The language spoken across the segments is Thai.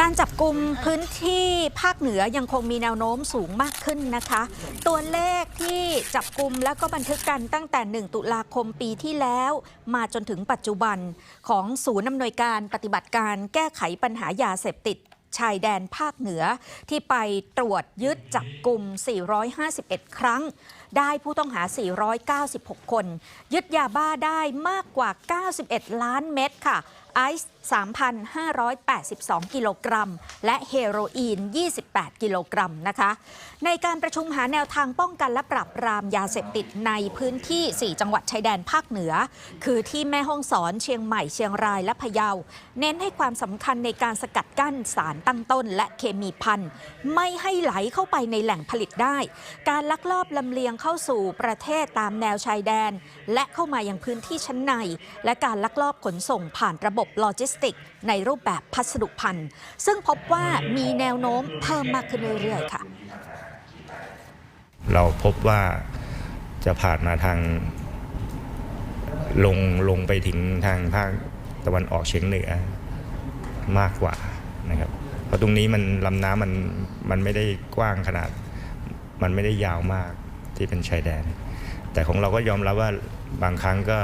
การจับกลุ่มพื้นที่ภาคเหนือยังคงมีแนวโน้มสูงมากขึ้นนะคะ ตัวเลขที่จับกลุ่มแล้วก็บันทึกกันตั้งแต่ 1 ตุลาคมปีที่แล้ว มาจนถึงปัจจุบันของศูนย์อำนวยการปฏิบัติการแก้ไขปัญหายาเสพติดชายแดนภาคเหนือที่ไปตรวจยึดจับกลุ่ม 451 ครั้ง ได้ผู้ต้องหา 496 คน ยึดยาบ้าได้มากกว่า 91 ล้านเม็ดค่ะ ไอซ์3,582 กิโลกรัม และเฮโรอีน 28 กิโลกรัมนะคะ ในการประชุมหาแนวทางป้องกันและปราบปรามยาเสพติดในพื้นที่ 4 จังหวัดชายแดนภาคเหนือ คือที่แม่ฮ่องสอนเชียงใหม่เชียงรายและพะเยา เน้นให้ความสำคัญในการสกัดกั้นสารตั้งต้น และเคมีพันไม่ให้ไหลเข้าไปในแหล่งผลิตได้ การลักลอบลำเลียงเข้าสู่ประเทศตามแนวชายแดน และเข้ามายังพื้นที่ชั้นใน และการลักลอบขนส่งผ่านระบบโลจิสติก ในรูปแบบพัสดุพันธุ์ซึ่งพบว่ามีแนวโน้มเพิ่มมากขึ้นเรื่อยๆค่ะ เราพบว่าจะผ่านมาทางลงลงไปถึงทางภาคตะวันออกเฉียงเหนือมากกว่านะครับ เพราะตรงนี้มันลำน้ำมันมันไม่ได้กว้างขนาด มันไม่ได้ยาวมากที่เป็นชายแดน แต่ของเราก็ยอมรับว่าบางครั้งก็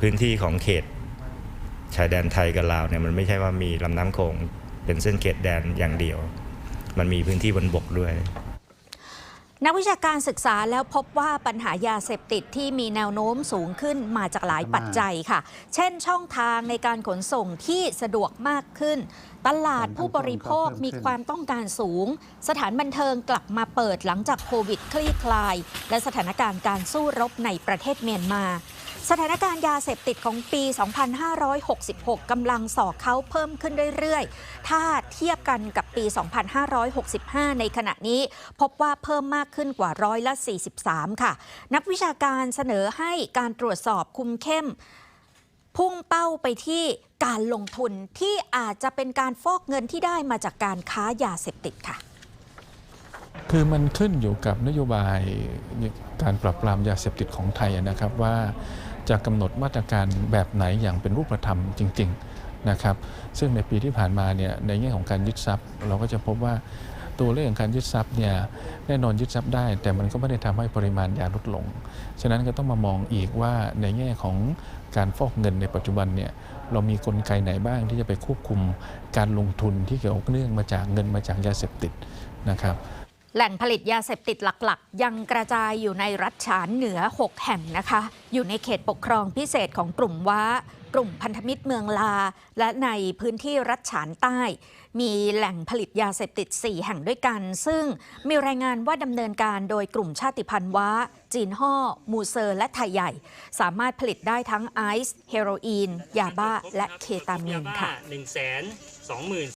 พื้นที่ของเขต ชายแดนไทยกับลาวเนี่ยมันไม่ใช่ว่ามีลำน้ำโขงเป็นเส้นเขตแดนอย่างเดียว มันมีพื้นที่บนบกด้วยนักวิชาการศึกษาแล้วพบว่าปัญหายาเสพติดที่มีแนวโน้มสูงขึ้นมาจากหลายปัจจัยค่ะ เช่นช่องทางในการขนส่งที่สะดวกมากขึ้น ตลาดผู้บริโภคมีความต้องการสูง สถานบันเทิงกลับมาเปิดหลังจากโควิดคลี่คลาย และสถานการณ์การสู้รบในประเทศเมียนมา สถานการณ์ยาเสพติดของปี 2566 กำลังสอกเขาเพิ่มขึ้นเรื่อยๆ ถ้าเทียบกันกับปี 2565 ในขณะนี้ พบว่าเพิ่มมากขึ้นกว่าร้อยละ 43 ค่ะ นักวิชาการเสนอให้การตรวจสอบคุมเข้ม พุ่งเป้าไปที่การลงทุนที่อาจจะเป็นการฟอกเงินที่ได้มาจากการค้ายาเสพติดค่ะคือมันขึ้นอยู่กับนโยบายการปราบปรามยาเสพติดของไทยนะครับว่า จะกำหนดมาตรการแบบไหนอย่างเป็นรูปธรรมจริงๆนะครับซึ่งในปีที่ผ่านมาเนี่ยในแง่ของการยึดทรัพย์ เราก็จะพบว่าตัวเลขของการยึดทรัพย์เนี่ยแน่นอนยึดทรัพย์ได้ แต่มันก็ไม่ได้ทำให้ปริมาณยาลดลง ฉะนั้นก็ต้องมามองอีกว่าในแง่ของการฟอกเงินในปัจจุบันเนี่ยเรามีกลไกไหนบ้างที่จะไปควบคุมการลงทุนที่เกี่ยวเนื่องมาจากเงินมาจากยาเสพติดนะครับ แหล่งผลิตยาเสพติดหลักๆ ยังกระจายอยู่ในรัฐฉานเหนือ 6 แห่งนะคะ อยู่ในเขตปกครองพิเศษของกลุ่มว้ากลุ่มพันธมิตรเมืองลา และในพื้นที่รัฐฉานใต้ มีแหล่งผลิตยาเสพติด 4 แห่งด้วยกัน ซึ่งมีรายงานว่าดำเนินการโดยกลุ่มชาติพันธุ์ว้า จีนห่อ มูเซอร์ และไทยใหญ่ สามารถผลิตได้ทั้งไอซ์ เฮโรอีน ยาบ้า และเคตามีนค่ะ